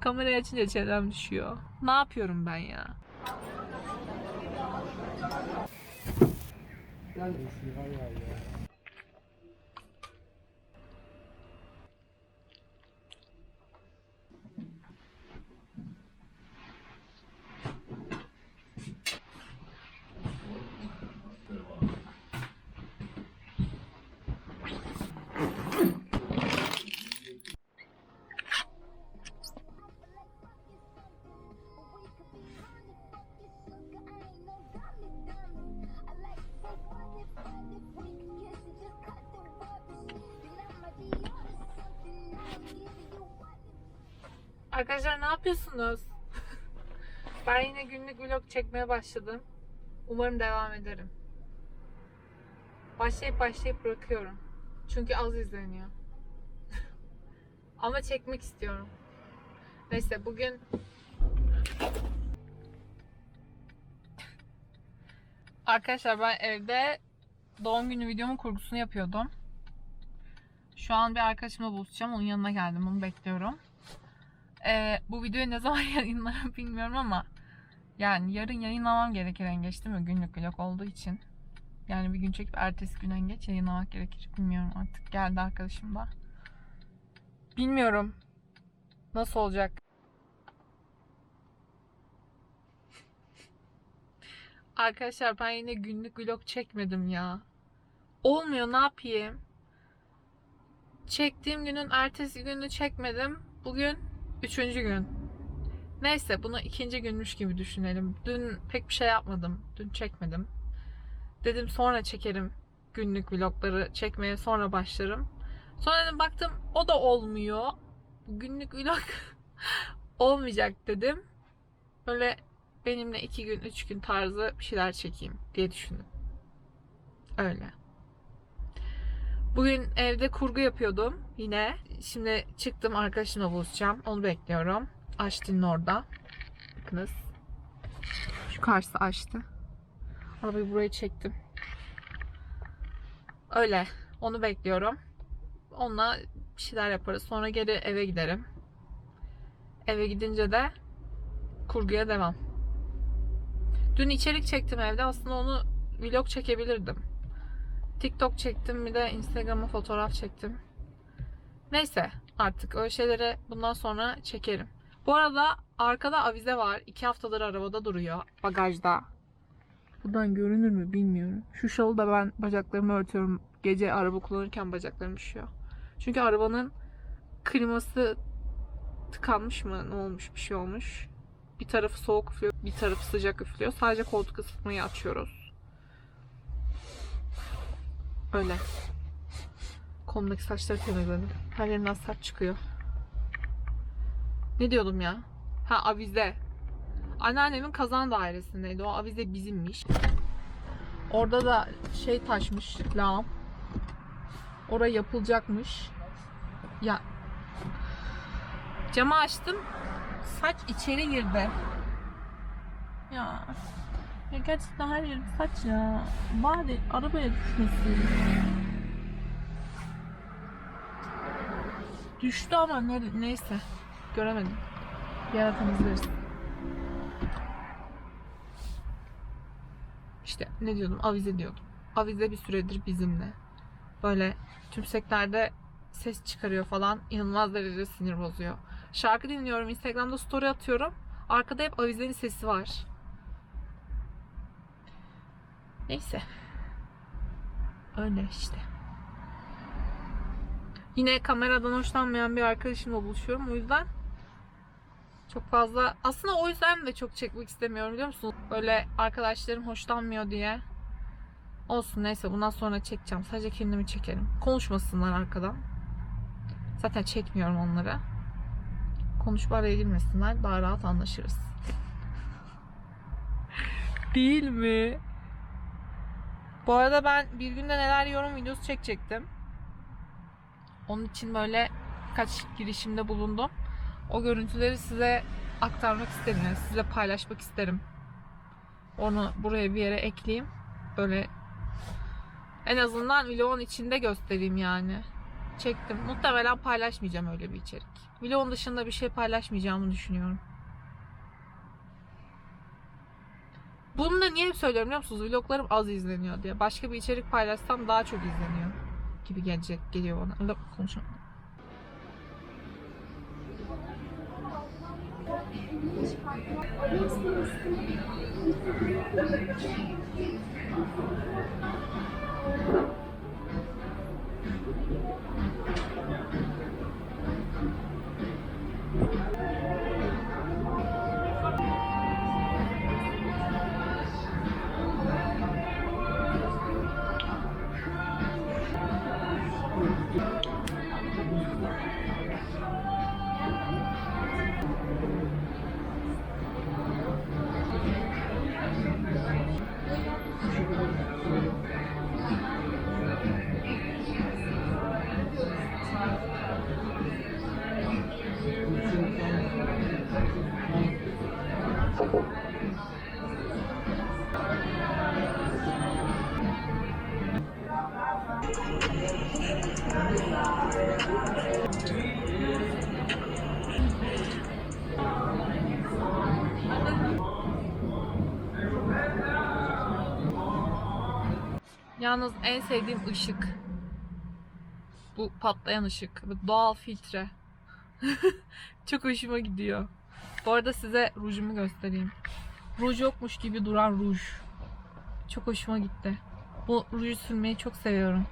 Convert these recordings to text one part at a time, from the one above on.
Kamerayı açınca çenem düşüyor. Ne yapıyorum ben ya? Arkadaşlar ne yapıyorsunuz? ben yine günlük vlog çekmeye başladım. Umarım devam ederim. Başlayıp başlayıp bırakıyorum. Çünkü az izleniyor. Ama çekmek istiyorum. Neyse bugün Arkadaşlar ben evde doğum günü videomun kurgusunu yapıyordum. Şu an bir arkadaşımla buluşacağım. Onun yanına geldim. Onu bekliyorum. Ee, bu videoyu ne zaman yayınlarım bilmiyorum ama yani yarın yayınlamam gerekir en geç değil mi? Günlük vlog olduğu için. Yani bir gün çekip ertesi gün en geç yayınlamak gerekir. Bilmiyorum artık. Geldi arkadaşım da. Bilmiyorum. Nasıl olacak? Arkadaşlar ben yine günlük vlog çekmedim ya. Olmuyor ne yapayım? Çektiğim günün ertesi günü çekmedim. Bugün üçüncü gün. Neyse bunu ikinci günmüş gibi düşünelim. Dün pek bir şey yapmadım. Dün çekmedim. Dedim sonra çekerim günlük vlogları çekmeye sonra başlarım. Sonra dedim baktım o da olmuyor. Bu günlük vlog olmayacak dedim. Böyle benimle iki gün, üç gün tarzı bir şeyler çekeyim diye düşündüm. Öyle. Bugün evde kurgu yapıyordum yine. Şimdi çıktım arkadaşımla buluşacağım. Onu bekliyorum. Açtı'nın orada. Bakınız. Şu karşısı açtı. Arabayı buraya çektim. Öyle. Onu bekliyorum. Onunla bir şeyler yaparız. Sonra geri eve giderim. Eve gidince de kurguya devam. Dün içerik çektim evde. Aslında onu vlog çekebilirdim. TikTok çektim bir de Instagram'a fotoğraf çektim. Neyse artık öyle şeyleri bundan sonra çekerim. Bu arada arkada avize var. İki haftadır arabada duruyor. Bagajda. Buradan görünür mü bilmiyorum. Şu şalı da ben bacaklarımı örtüyorum. Gece araba kullanırken bacaklarım üşüyor. Çünkü arabanın kliması tıkanmış mı? Ne olmuş? Bir şey olmuş. Bir tarafı soğuk üflüyor, bir tarafı sıcak üflüyor. Sadece koltuk ısıtmayı açıyoruz. Öyle. Kolumdaki saçları temizledim. Her yerimden saç çıkıyor. Ne diyordum ya? Ha avize. Anneannemin kazan dairesindeydi. O avize bizimmiş. Orada da şey taşmış lağım. Oraya yapılacakmış. Ya camı açtım. Saç içeri girdi. Ya. Ya gerçekten her yerim saç ya. Bari arabaya düşmesin. Düştü ama ne, neyse. Göremedim. Yarın temizleriz. İşte ne diyordum? Avize diyordum. Avize bir süredir bizimle. Böyle tümseklerde ses çıkarıyor falan. İnanılmaz derecede sinir bozuyor. Şarkı dinliyorum. Instagram'da story atıyorum. Arkada hep avizenin sesi var. Neyse. Öyle işte. Yine kameradan hoşlanmayan bir arkadaşımla buluşuyorum. O yüzden çok fazla aslında o yüzden de çok çekmek istemiyorum biliyor musun? Böyle arkadaşlarım hoşlanmıyor diye. Olsun neyse bundan sonra çekeceğim. Sadece kendimi çekerim. Konuşmasınlar arkadan. Zaten çekmiyorum onları. Konuşma araya girmesinler. Daha rahat anlaşırız. Değil mi? Bu arada ben bir günde neler yorum videosu çekecektim. Onun için böyle kaç girişimde bulundum. O görüntüleri size aktarmak isterim. Yani size paylaşmak isterim. Onu buraya bir yere ekleyeyim. Böyle en azından vlogun içinde göstereyim yani. çektim. Muhtemelen paylaşmayacağım öyle bir içerik. Vlogun dışında bir şey paylaşmayacağımı düşünüyorum. Bunu da niye hep söylüyorum biliyor musunuz? Vloglarım az izleniyor diye. Başka bir içerik paylaşsam daha çok izleniyor gibi gelecek geliyor bana. Konuşalım. Yalnız en sevdiğim ışık. Bu patlayan ışık. Bu doğal filtre. Çok hoşuma gidiyor. Bu arada size rujumu göstereyim. Ruj yokmuş gibi duran ruj. Çok hoşuma gitti. Bu ruju sürmeyi çok seviyorum.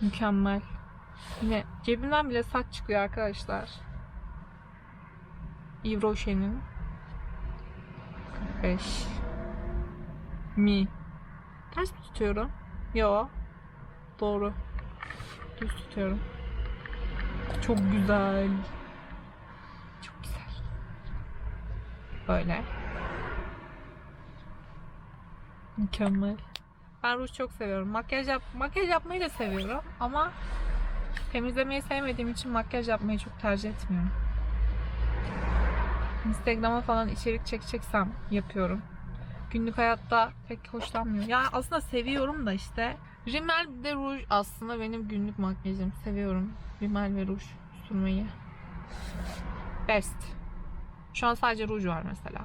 Mükemmel. Yine cebimden bile saç çıkıyor arkadaşlar. Yves Rocher'in 45 mi. Ters mi tutuyorum? Yo. Doğru. Düz tutuyorum. Çok güzel. Çok güzel. Böyle. Mükemmel. Ben ruj çok seviyorum. Makyaj yap makyaj yapmayı da seviyorum ama temizlemeyi sevmediğim için makyaj yapmayı çok tercih etmiyorum. Instagram'a falan içerik çekeceksem yapıyorum günlük hayatta pek hoşlanmıyorum. Ya aslında seviyorum da işte. Rimel bir de ruj aslında benim günlük makyajım. Seviyorum rimel ve ruj sürmeyi. Best. Şu an sadece ruj var mesela.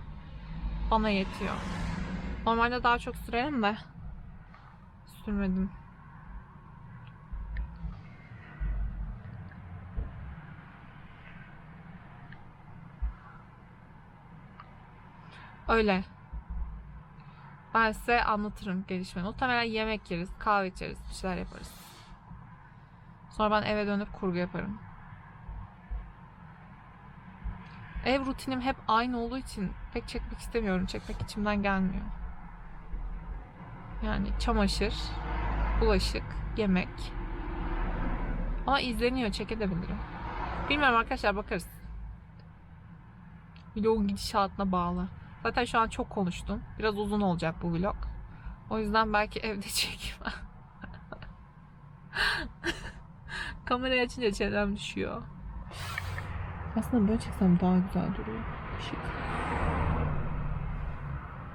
Bana yetiyor. Normalde daha çok sürerim de sürmedim. Öyle. Ben size anlatırım gelişmeni. Muhtemelen yemek yeriz, kahve içeriz, bir şeyler yaparız. Sonra ben eve dönüp kurgu yaparım. Ev rutinim hep aynı olduğu için pek çekmek istemiyorum. Çekmek içimden gelmiyor. Yani çamaşır, bulaşık, yemek. Ama izleniyor, çekebilirim. Bilmiyorum arkadaşlar bakarız. Vlogun gidişatına bağlı. Zaten şu an çok konuştum. Biraz uzun olacak bu vlog. O yüzden belki evde çekeyim. Kamerayı açınca çenem düşüyor. Aslında böyle çeksem daha güzel duruyor. Işık.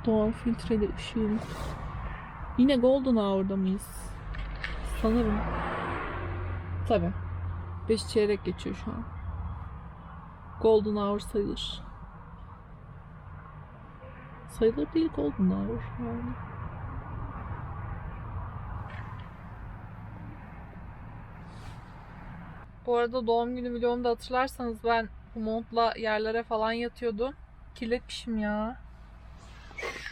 Doğal filtreli ışığım. Yine Golden Hour'da mıyız? Sanırım. Tabi. 5 çeyrek geçiyor şu an. Golden Hour sayılır. Sayılır değil Golden Hour yani. Bu arada doğum günü vlogumda hatırlarsanız ben bu montla yerlere falan yatıyordum. Kirletmişim ya.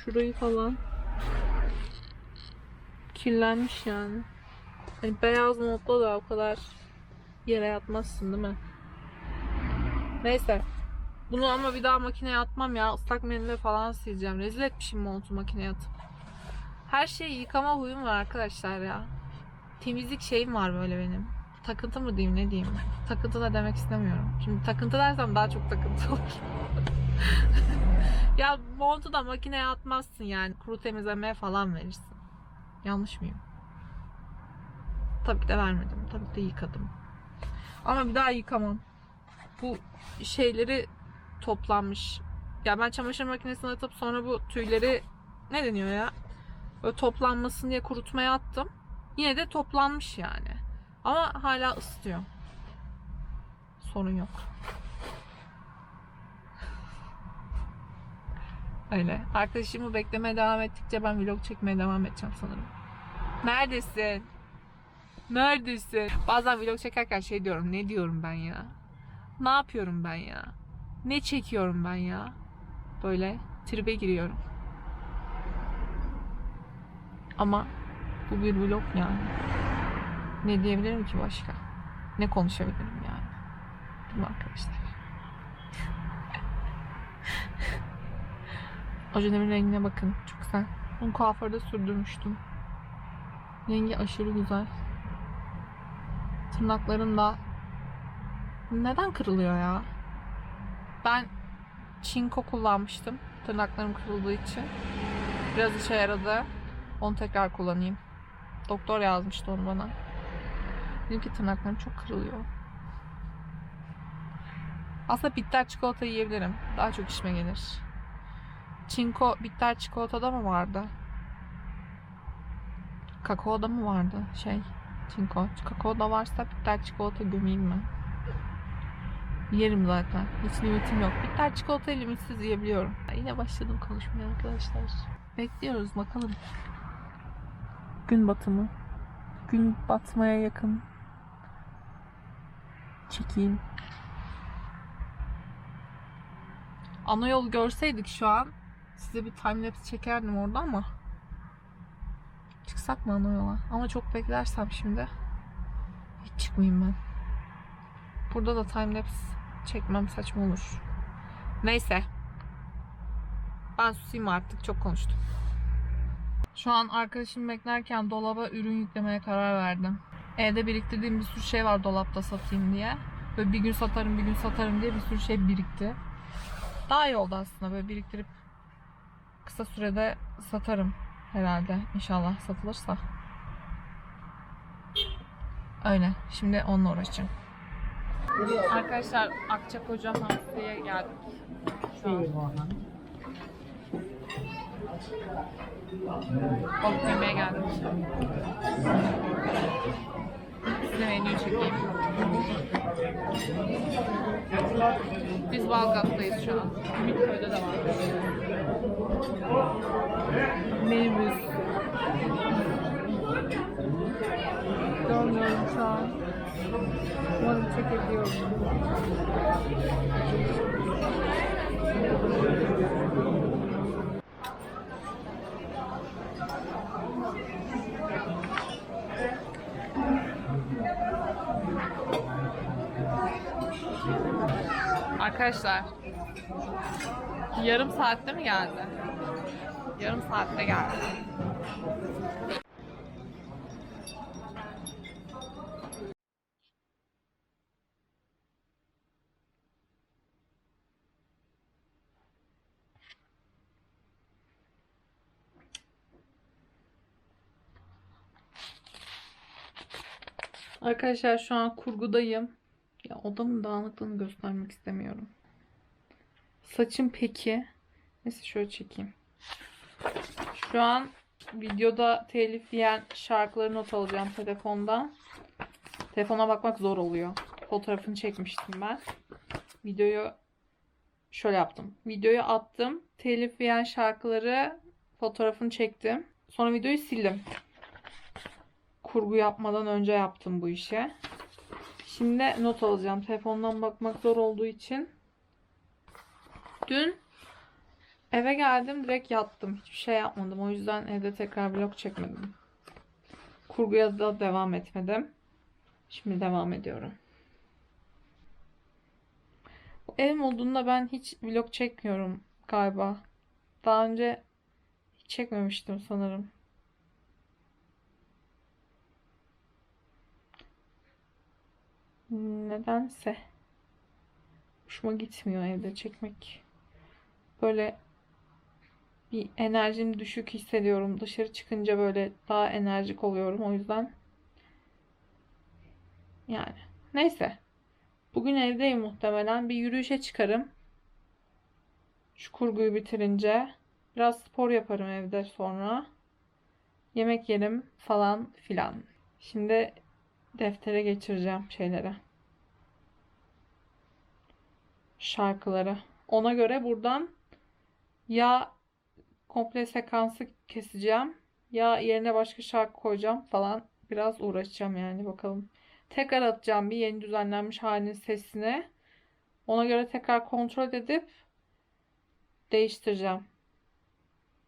Şurayı falan. Kirlenmiş yani. Hani beyaz montla da o kadar yere yatmazsın değil mi? Neyse. Bunu ama bir daha makineye atmam ya. Islak mendille falan sileceğim. Rezil etmişim montu makineye atıp. Her şeyi yıkama huyum var arkadaşlar ya. Temizlik şeyim var böyle benim. Takıntı mı diyeyim ne diyeyim. Takıntı da demek istemiyorum. Şimdi takıntı dersem daha çok takıntı olur. ya montu da makineye atmazsın yani. Kuru temizlemeye falan verirsin. Yanlış mıyım? Tabii de vermedim. Tabii de yıkadım. Ama bir daha yıkamam. Bu şeyleri toplanmış. Ya ben çamaşır makinesine atıp sonra bu tüyleri ne deniyor ya? Böyle toplanmasın diye kurutmaya attım. Yine de toplanmış yani. Ama hala ısıtıyor. Sorun yok. Öyle. Arkadaşımı beklemeye devam ettikçe ben vlog çekmeye devam edeceğim sanırım. Neredesin? Neredesin? Bazen vlog çekerken şey diyorum. Ne diyorum ben ya? Ne yapıyorum ben ya? Ne çekiyorum ben ya? Böyle tribe giriyorum. Ama bu bir vlog yani. Ne diyebilirim ki başka? Ne konuşabilirim yani? Değil mi arkadaşlar? Ojelemin rengine bakın. Çok güzel. Onu kuaförde sürdürmüştüm. Rengi aşırı güzel. Tırnakların da neden kırılıyor ya? Ben çinko kullanmıştım. Tırnaklarım kırıldığı için. Biraz işe yaradı. Onu tekrar kullanayım. Doktor yazmıştı onu bana. Dedim ki tırnaklarım çok kırılıyor. Aslında bitter çikolata yiyebilirim. Daha çok işime gelir. Çinko bitter çikolatada mı vardı? Kakaoda mı vardı? Şey, çinko. Kakaoda varsa bitter çikolata gömeyim ben. Yerim zaten. Hiç limitim yok. Bitter çikolatayı limitsiz yiyebiliyorum. Yine başladım konuşmaya arkadaşlar. Bekliyoruz bakalım. Gün batımı. Gün batmaya yakın. Çekeyim. Ana yol görseydik şu an size bir timelapse çekerdim orada ama çıksak mı ana yola? Ama çok beklersem şimdi hiç çıkmayayım ben. Burada da timelapse çekmem saçma olur. Neyse. Ben susayım artık. Çok konuştum. Şu an arkadaşım beklerken dolaba ürün yüklemeye karar verdim. Evde biriktirdiğim bir sürü şey var dolapta satayım diye. Böyle bir gün satarım bir gün satarım diye bir sürü şey birikti. Daha iyi oldu aslında böyle biriktirip kısa sürede satarım herhalde. İnşallah satılırsa. Öyle. Şimdi onunla uğraşacağım. Arkadaşlar Akçakoca Hamsi'ye geldik. Şu an. Balık yemeye geldik. Size menüyü çekeyim. Biz Balgat'tayız şu an. Ümitköy'de de var. Menümüz. Görmüyorum şu an. Umarım çekebiliyorum. Arkadaşlar yarım saatte mi geldi? Yarım saatte geldi. Arkadaşlar şu an kurgudayım. Ya odamın dağınıklığını göstermek istemiyorum. Saçım peki. Neyse şöyle çekeyim. Şu an videoda telif diyen şarkıları not alacağım telefondan. Telefona bakmak zor oluyor. Fotoğrafını çekmiştim ben. Videoyu şöyle yaptım. Videoyu attım. Telif yiyen şarkıları fotoğrafını çektim. Sonra videoyu sildim. Kurgu yapmadan önce yaptım bu işe. Şimdi not alacağım. Telefondan bakmak zor olduğu için. Dün eve geldim direkt yattım. Hiçbir şey yapmadım. O yüzden evde tekrar vlog çekmedim. Kurguya da devam etmedim. Şimdi devam ediyorum. Bu ev modunda ben hiç vlog çekmiyorum galiba. Daha önce hiç çekmemiştim sanırım. Nedense hoşuma gitmiyor evde çekmek. Böyle bir enerjim düşük hissediyorum. Dışarı çıkınca böyle daha enerjik oluyorum. O yüzden yani neyse. Bugün evdeyim muhtemelen. Bir yürüyüşe çıkarım. Şu kurguyu bitirince. Biraz spor yaparım evde sonra. Yemek yerim falan filan. Şimdi deftere geçireceğim şeyleri. Şarkıları. Ona göre buradan ya komple sekansı keseceğim ya yerine başka şarkı koyacağım falan. Biraz uğraşacağım yani bakalım. Tekrar atacağım bir yeni düzenlenmiş halinin sesini. Ona göre tekrar kontrol edip değiştireceğim.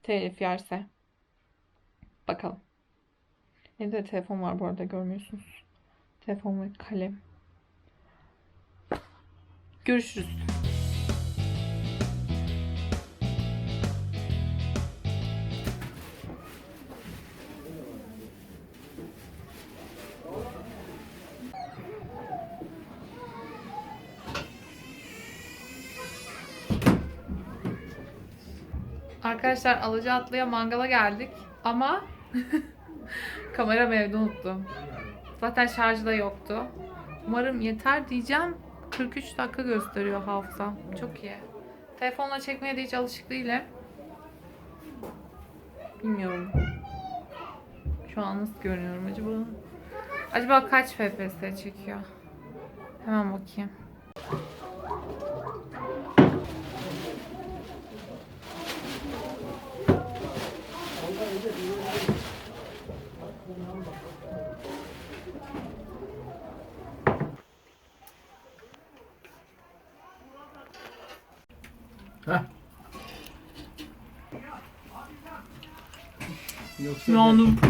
Telif yerse. Bakalım. Elimde telefon var bu arada görmüyorsunuz. Telefon ve kalem. Görüşürüz. Arkadaşlar Alacaatlı'ya mangala geldik ama kameramı evde unuttum. Zaten şarjı da yoktu. Umarım yeter diyeceğim. 43 dakika gösteriyor hafızam. Çok iyi. Telefonla çekmeye de hiç alışık değilim. Bilmiyorum. Şu an nasıl görünüyorum acaba? Acaba kaç FPS çekiyor? Hemen bakayım. Heh. Yoksa Yandım.